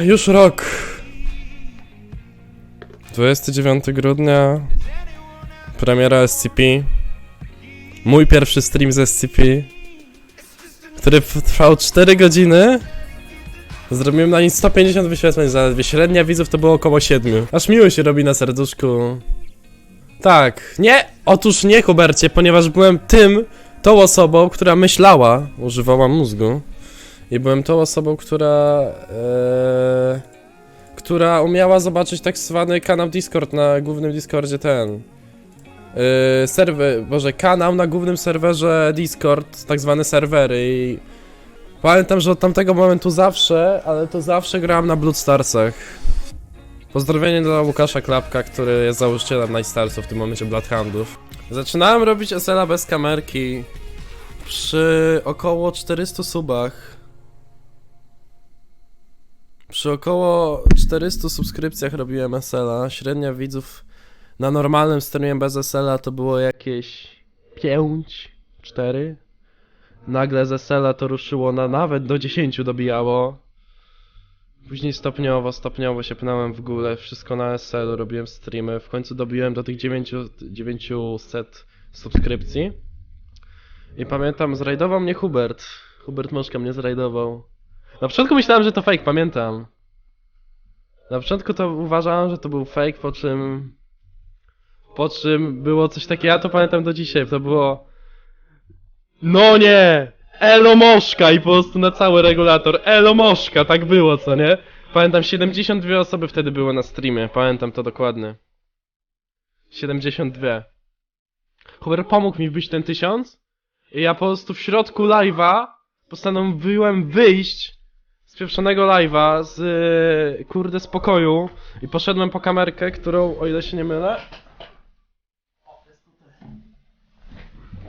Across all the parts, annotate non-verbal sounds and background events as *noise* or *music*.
Już rok. 29 grudnia. Premiera SCP. Mój pierwszy stream z SCP. Który trwał 4 godziny. Zrobiłem na nim 150 wyświetleń zaledwie. Średnia widzów to było około 7. Aż miło się robi na serduszku. Tak. Nie! Otóż nie, Hubercie, ponieważ byłem tym, tą osobą, która myślała, używała mózgu. I byłem tą osobą, która. E, która umiała zobaczyć tak zwany kanał Discord na głównym Discordzie ten. E, serwer, boże, kanał na głównym serwerze Discord, tak zwane serwery i. Pamiętam, że od tamtego momentu zawsze, ale to zawsze grałem na Bloodstarsach. Pozdrowienie dla Łukasza Klapka, który jest założycielem Nightstarsów, w tym momencie Bloodhoundów. Zaczynałem robić SLA bez kamerki przy około 400 subach. Przy około 400 subskrypcjach robiłem SLA. Średnia widzów na normalnym streamie bez SLA to było jakieś 5, 4. Nagle z SLA to ruszyło na nawet do 10 dobijało. Później stopniowo, stopniowo się pnąłem w górę, wszystko na SL, robiłem streamy. W końcu dobiłem do tych 9, 900 subskrypcji. I pamiętam, zrajdował mnie Hubert. Hubert Moszka mnie zrajdował. Na początku myślałem, że to fake, pamiętam. Na początku to uważałem, że to był fake, po czym... Po czym było coś takiego, ja to pamiętam do dzisiaj, to było... No nie! Elo Moszka i po prostu na cały regulator. Elo Moszka, tak było, co nie? Pamiętam, 72 osoby wtedy były na streamie, pamiętam to dokładnie. 72. Hubert pomógł mi wbić ten tysiąc i ja po prostu w środku live'a postanowiłem wyjść z pieprzonego live'a z yy, kurde spokoju i poszedłem po kamerkę, którą, o ile się nie mylę,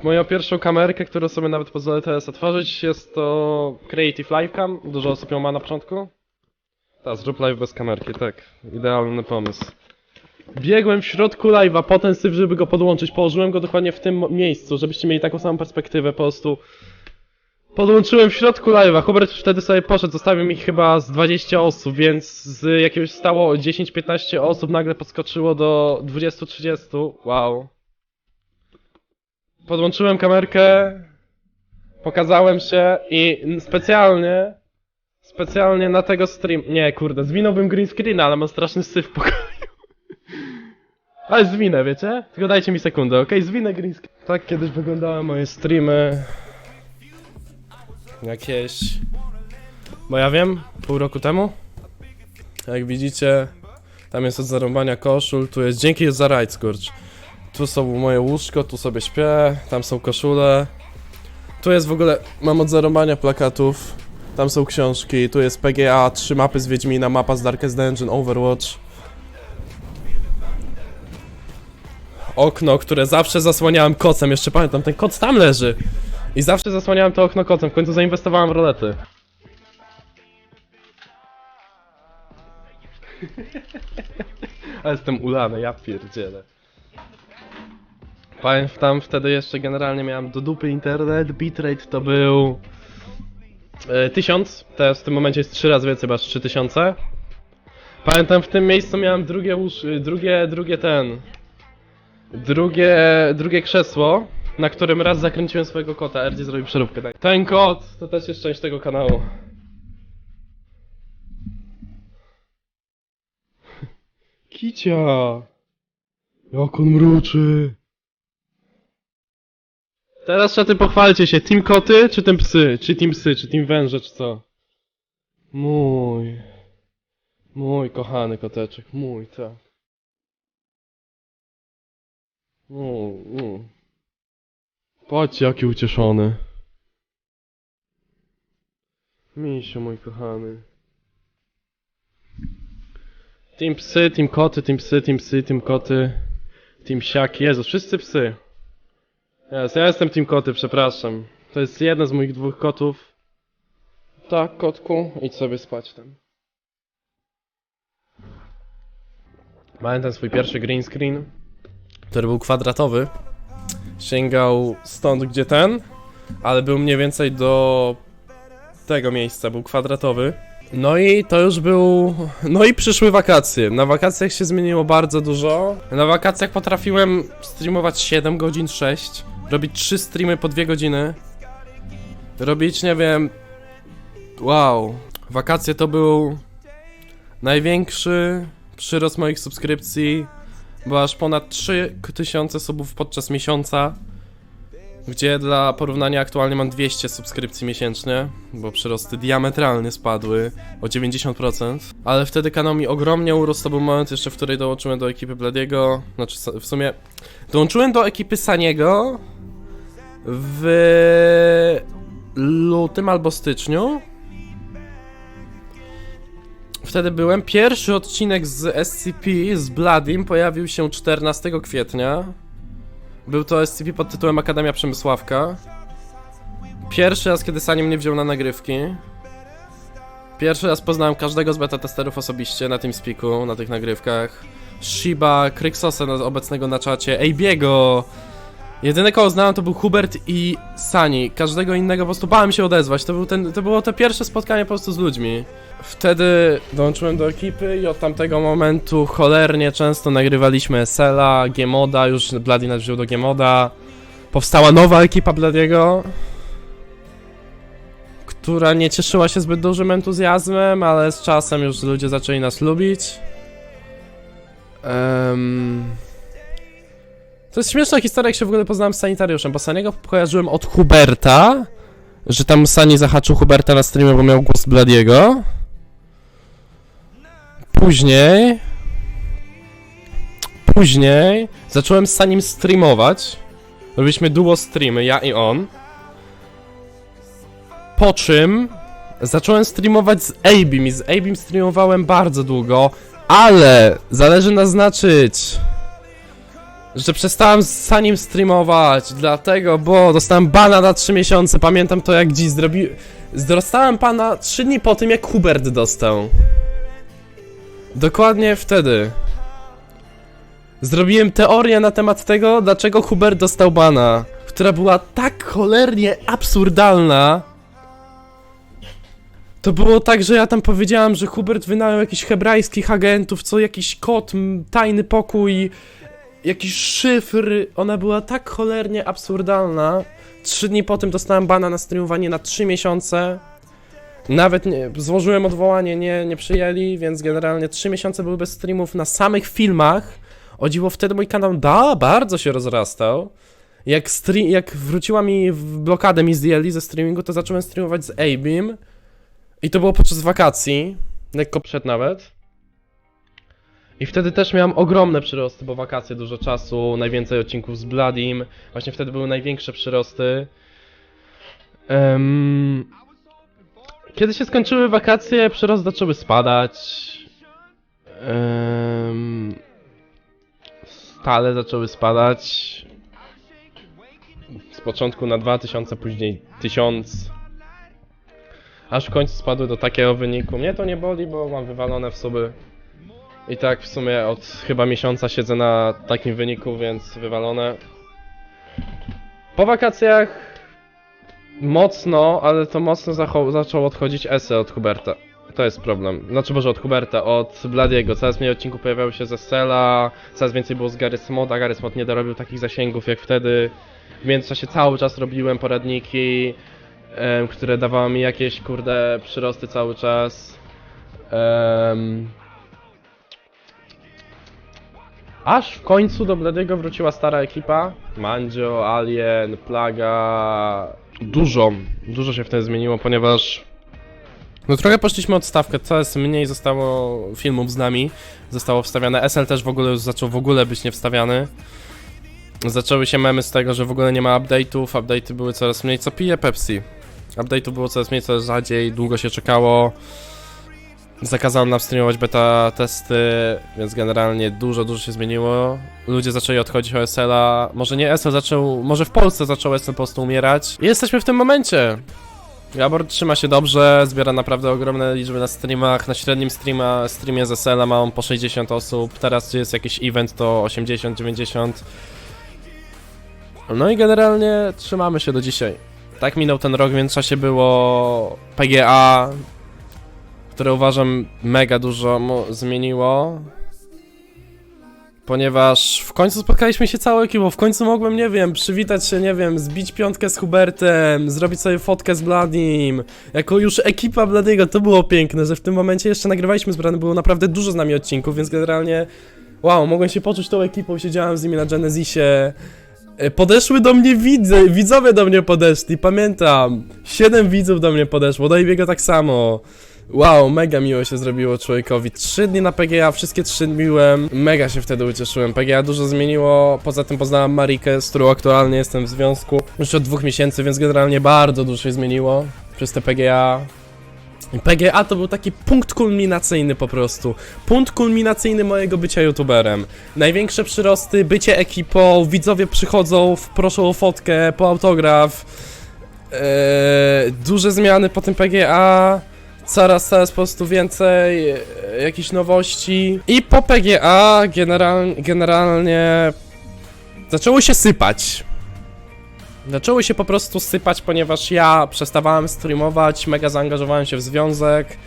moją pierwszą kamerkę, którą sobie nawet pozwolę teraz otworzyć, jest to Creative Livecam. Dużo osób ją ma na początku. Tak, zrób live bez kamerki, tak. Idealny pomysł. Biegłem w środku live'a po ten syf, żeby go podłączyć. Położyłem go dokładnie w tym miejscu, żebyście mieli taką samą perspektywę po prostu. Podłączyłem w środku live'a. Hubert wtedy sobie poszedł, zostawił mi chyba z 20 osób, więc z jakiegoś stało 10-15 osób nagle podskoczyło do 20-30. Wow. Podłączyłem kamerkę, pokazałem się i specjalnie, specjalnie na tego stream... Nie, kurde, zwinąłbym green screen, ale mam straszny syf w pokoju. *laughs* Ale zwinę, wiecie? Tylko dajcie mi sekundę, okej? Zwinę green screen. Tak kiedyś wyglądały moje streamy. Jakieś... Bo ja wiem, pół roku temu. Jak widzicie, tam jest od zarąbania koszul, tu jest dzięki za rajd, skurcz. Tu są moje łóżko, tu sobie śpię, tam są koszule. Tu jest w ogóle, mam od zarąbania plakatów. Tam są książki, tu jest PGA, trzy mapy z Wiedźmina, mapa z Darkest Dungeon, Overwatch. Okno, które zawsze zasłaniałem kocem, jeszcze pamiętam, ten koc tam leży. I zawsze zasłaniałem to okno kocem, w końcu zainwestowałem w rolety. *laughs* Ale jestem ulany, ja pierdzielę. Pamiętam wtedy jeszcze generalnie miałem do dupy internet, bitrate to był... E, 1000, teraz w tym momencie jest 3 razy więcej, aż 3000. Pamiętam w tym miejscu miałem drugie łóż... drugie, drugie ten... Drugie, drugie krzesło, na którym raz zakręciłem swojego kota, RD zrobił przeróbkę. daj. Ten kot, to też jest część tego kanału. Kicia! Jak on mruczy! Teraz czaty pochwalcie się, team koty czy team psy? Czy team psy, czy team węże, czy co? Mój. Mój kochany koteczek, mój, tak. Mój, mój. Patrzcie jaki ucieszony. Misiu mój kochany. Team psy, team koty, team psy, team psy, team koty. Team siaki, Jezus, wszyscy psy. Jest, ja jestem Team Koty, przepraszam. To jest jeden z moich dwóch kotów. Tak, kotku, idź sobie spać tam. Pamiętam swój pierwszy green screen, który był kwadratowy. Sięgał stąd, gdzie ten, ale był mniej więcej do tego miejsca, był kwadratowy. No i to już był. No i przyszły wakacje. Na wakacjach się zmieniło bardzo dużo. Na wakacjach potrafiłem streamować 7 godzin, 6. Robić 3 streamy po 2 godziny. Robić, nie wiem. Wow. Wakacje to był największy przyrost moich subskrypcji. Było aż ponad 3000 subów podczas miesiąca. Gdzie dla porównania aktualnie mam 200 subskrypcji miesięcznie, bo przyrosty diametralnie spadły o 90%. Ale wtedy kanał mi ogromnie urósł, to był moment jeszcze, w której dołączyłem do ekipy Bladiego. Znaczy, w sumie dołączyłem do ekipy Saniego w lutym albo styczniu. Wtedy byłem. Pierwszy odcinek z SCP z Bladim pojawił się 14 kwietnia. Był to SCP pod tytułem Akademia Przemysławka. Pierwszy raz, kiedy Sani mnie wziął na nagrywki. Pierwszy raz poznałem każdego z beta testerów osobiście na tym spiku, na tych nagrywkach. Shiba, Kryksosa obecnego na czacie, Ejbiego. Jedyne kogo znałem to był Hubert i Sani. Każdego innego po prostu bałem się odezwać. To, był ten, to było to pierwsze spotkanie po prostu z ludźmi. Wtedy dołączyłem do ekipy i od tamtego momentu cholernie często nagrywaliśmy SL-a, Gmoda, już Bloody nas wziął do Gmoda. Powstała nowa ekipa Bladiego, która nie cieszyła się zbyt dużym entuzjazmem, ale z czasem już ludzie zaczęli nas lubić. Em, To jest śmieszna historia, jak się w ogóle poznałem z sanitariuszem, bo Saniego kojarzyłem od Huberta, że tam Sani zahaczył Huberta na streamie, bo miał głos Bladiego. Później. Później zacząłem z Sanim streamować. Robiliśmy duo streamy, ja i on. Po czym zacząłem streamować z Abim i z Abim streamowałem bardzo długo, ale zależy naznaczyć, że przestałem z Sanim streamować, dlatego, bo dostałem bana na 3 miesiące, pamiętam to jak dziś zrobi... Dostałem pana 3 dni po tym, jak Hubert dostał. Dokładnie wtedy. Zrobiłem teorię na temat tego, dlaczego Hubert dostał bana, która była tak cholernie absurdalna. To było tak, że ja tam powiedziałem, że Hubert wynajął jakichś hebrajskich agentów, co jakiś kod, m, tajny pokój, jakiś szyfr. Ona była tak cholernie absurdalna. Trzy dni po tym dostałem bana na streamowanie na 3 miesiące. Nawet nie, złożyłem odwołanie, nie, nie przyjęli, więc generalnie 3 miesiące były bez streamów na samych filmach. O wtedy mój kanał da, bardzo się rozrastał. Jak, stream, jak wróciła mi w blokadę mi zdjęli ze streamingu, to zacząłem streamować z Abim. I to było podczas wakacji, lekko przed nawet. I wtedy też miałem ogromne przyrosty, bo wakacje dużo czasu, najwięcej odcinków z Bloodim. Właśnie wtedy były największe przyrosty. Em, kiedy się skończyły wakacje, przyrosty zaczęły spadać. Em, stale zaczęły spadać. Z początku na 2000, później 1000. Aż w końcu spadły do takiego wyniku. Mnie to nie boli, bo mam wywalone w sobie. I tak w sumie od chyba miesiąca siedzę na takim wyniku, więc wywalone. Po wakacjach mocno, ale to mocno zaczął odchodzić Ese od Huberta. To jest problem. Znaczy może od Huberta, od Bladiego. Coraz mniej odcinków pojawiało się ze Sela, coraz więcej było z. Gareth Mod nie dorobił takich zasięgów jak wtedy. W międzyczasie cały czas robiłem poradniki, które dawały mi jakieś kurde przyrosty cały czas. Em, Aż w końcu do Bladiego wróciła stara ekipa. Mandzio, Alien, Plaga. Dużo, dużo się wtedy zmieniło, ponieważ. No trochę poszliśmy od stawkę, coraz mniej zostało filmów z nami. Zostało wstawiane. SL też w ogóle już zaczął w ogóle być niewstawiany. Zaczęły się memy z tego, że w ogóle nie ma update'ów. Update'y były coraz mniej. Co pije Pepsi? Update'ów było coraz mniej, coraz rzadziej, długo się czekało. Zakazałem nam streamować beta testy, więc generalnie dużo, dużo się zmieniło. Ludzie zaczęli odchodzić od SL-a. Może nie SL zaczął, może w Polsce zaczął SL po prostu umierać. I jesteśmy w tym momencie. Gabor trzyma się dobrze, zbiera naprawdę ogromne liczby na streamach. Na średnim streama, streamie z SL-a ma on po 60 osób. Teraz jest jakiś event to 80-90. No i generalnie trzymamy się do dzisiaj. Tak minął ten rok, w międzyczasie było PGA, które uważam mega dużo zmieniło. Ponieważ w końcu spotkaliśmy się całą ekipą, w końcu mogłem, nie wiem, przywitać się, nie wiem, zbić piątkę z Hubertem, zrobić sobie fotkę z Bladim, jako już ekipa Bladiego, to było piękne, że w tym momencie jeszcze nagrywaliśmy z Bladem, było naprawdę dużo z nami odcinków, więc generalnie, wow, mogłem się poczuć tą ekipą, siedziałem z nimi na Genesisie, E, Podeszły do mnie widzy, widzowie do mnie podeszli, pamiętam. Siedem widzów do mnie podeszło, do Ibiego tak samo. Wow, mega miło się zrobiło człowiekowi. Trzy dni na PGA, wszystkie trzy miłem. Mega się wtedy ucieszyłem. PGA dużo zmieniło. Poza tym poznałem Marikę, z którą aktualnie jestem w związku. Już od dwóch miesięcy, więc generalnie bardzo dużo się zmieniło przez te PGA. PGA to był taki punkt kulminacyjny po prostu. Punkt kulminacyjny mojego bycia youtuberem. Największe przyrosty, bycie ekipą, widzowie przychodzą, proszą o fotkę, po autograf. Eee, duże zmiany po tym PGA. Coraz, coraz po prostu więcej e, jakichś nowości. I po PGA general, generalnie zaczęło się sypać. Zaczęło się po prostu sypać, ponieważ ja przestawałem streamować, mega zaangażowałem się w związek.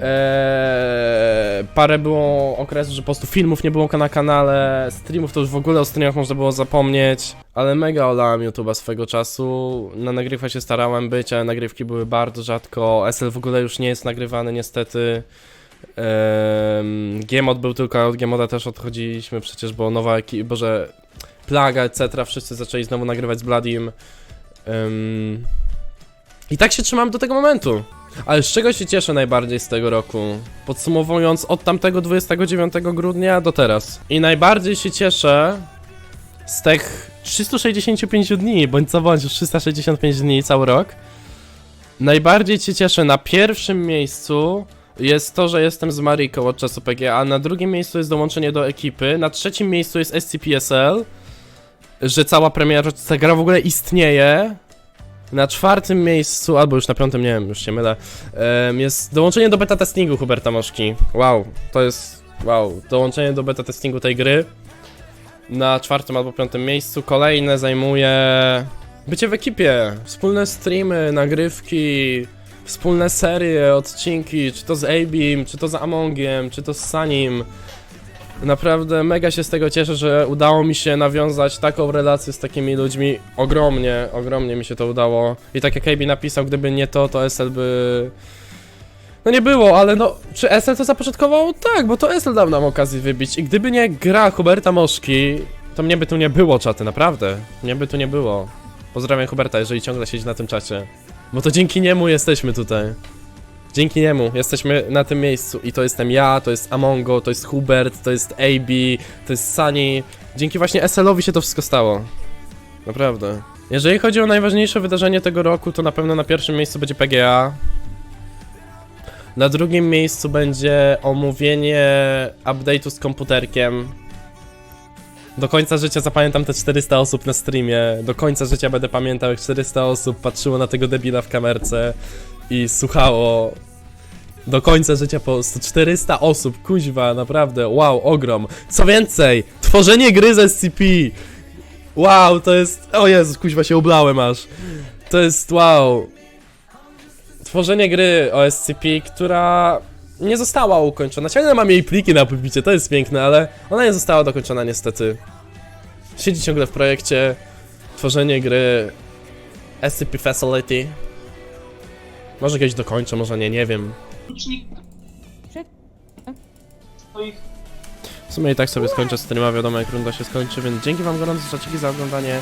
Eee, parę było okresów, że po prostu filmów nie było na kanale, streamów to już w ogóle o streamach można było zapomnieć, ale mega olałem YouTube'a swego czasu, na nagrywkach się starałem być, ale nagrywki były bardzo rzadko, SL w ogóle już nie jest nagrywany niestety. Eee, Gmod był tylko, od Gmoda też odchodziliśmy przecież, bo nowa boże, Plaga, etc. Wszyscy zaczęli znowu nagrywać z Bladim. Ym... I tak się trzymam do tego momentu. Ale z czego się cieszę najbardziej z tego roku? Podsumowując, od tamtego 29 grudnia do teraz. I najbardziej się cieszę z tych 365 dni, bądź co bądź już 365 dni, cały rok. Najbardziej się cieszę na pierwszym miejscu jest to, że jestem z Mariką od czasu PGA, na drugim miejscu jest dołączenie do ekipy, na trzecim miejscu jest SCPSL, że cała premiera, ta gra w ogóle istnieje. Na czwartym miejscu, albo już na piątym, nie wiem, już się mylę, jest dołączenie do beta testingu Huberta Moszki. Wow, to jest, wow, dołączenie do beta testingu tej gry. Na czwartym albo piątym miejscu. Kolejne zajmuje bycie w ekipie, wspólne streamy, nagrywki, wspólne serie, odcinki, czy to z Abim, czy to z Amongiem, czy to z Sanim. Naprawdę mega się z tego cieszę, że udało mi się nawiązać taką relację z takimi ludźmi. Ogromnie, ogromnie mi się to udało. I tak jak AB napisał, gdyby nie to, to SL by... No nie było, ale no, czy SL to zapoczątkował? Tak, bo to SL dał nam okazję wybić. I gdyby nie gra Huberta Moszki, to mnie by tu nie było czaty, naprawdę. Mnie by tu nie było. Pozdrawiam Huberta, jeżeli ciągle siedzi na tym czacie. Bo to dzięki niemu jesteśmy tutaj. Dzięki niemu jesteśmy na tym miejscu i to jestem ja, to jest Amongo, to jest Hubert, to jest AB, to jest Sunny. Dzięki właśnie SL-owi się to wszystko stało. Naprawdę. Jeżeli chodzi o najważniejsze wydarzenie tego roku, to na pewno na pierwszym miejscu będzie PGA. Na drugim miejscu będzie omówienie update'u z komputerkiem. Do końca życia zapamiętam te 400 osób na streamie. Do końca życia będę pamiętał, jak 400 osób patrzyło na tego debila w kamerce i słuchało. Do końca życia po prostu 400 osób, kuźwa, naprawdę, wow, ogrom. Co więcej, tworzenie gry z SCP. Wow, to jest. O Jezus, kuźwa się ublałem aż. To jest wow. Tworzenie gry o SCP, która nie została ukończona. Ciągle mam jej pliki na pulpicie, to jest piękne, ale ona nie została dokończona niestety. Siedzi ciągle w projekcie. Tworzenie gry SCP Facility. Może kiedyś dokończę, może nie, nie wiem. W sumie i tak sobie skończę streama, wiadomo jak runda się skończy, więc dzięki wam gorąco za za oglądanie.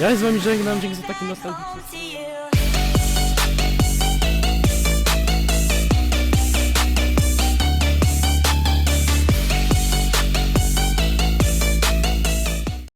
Ja z wami żegnam, dzięki za taki you.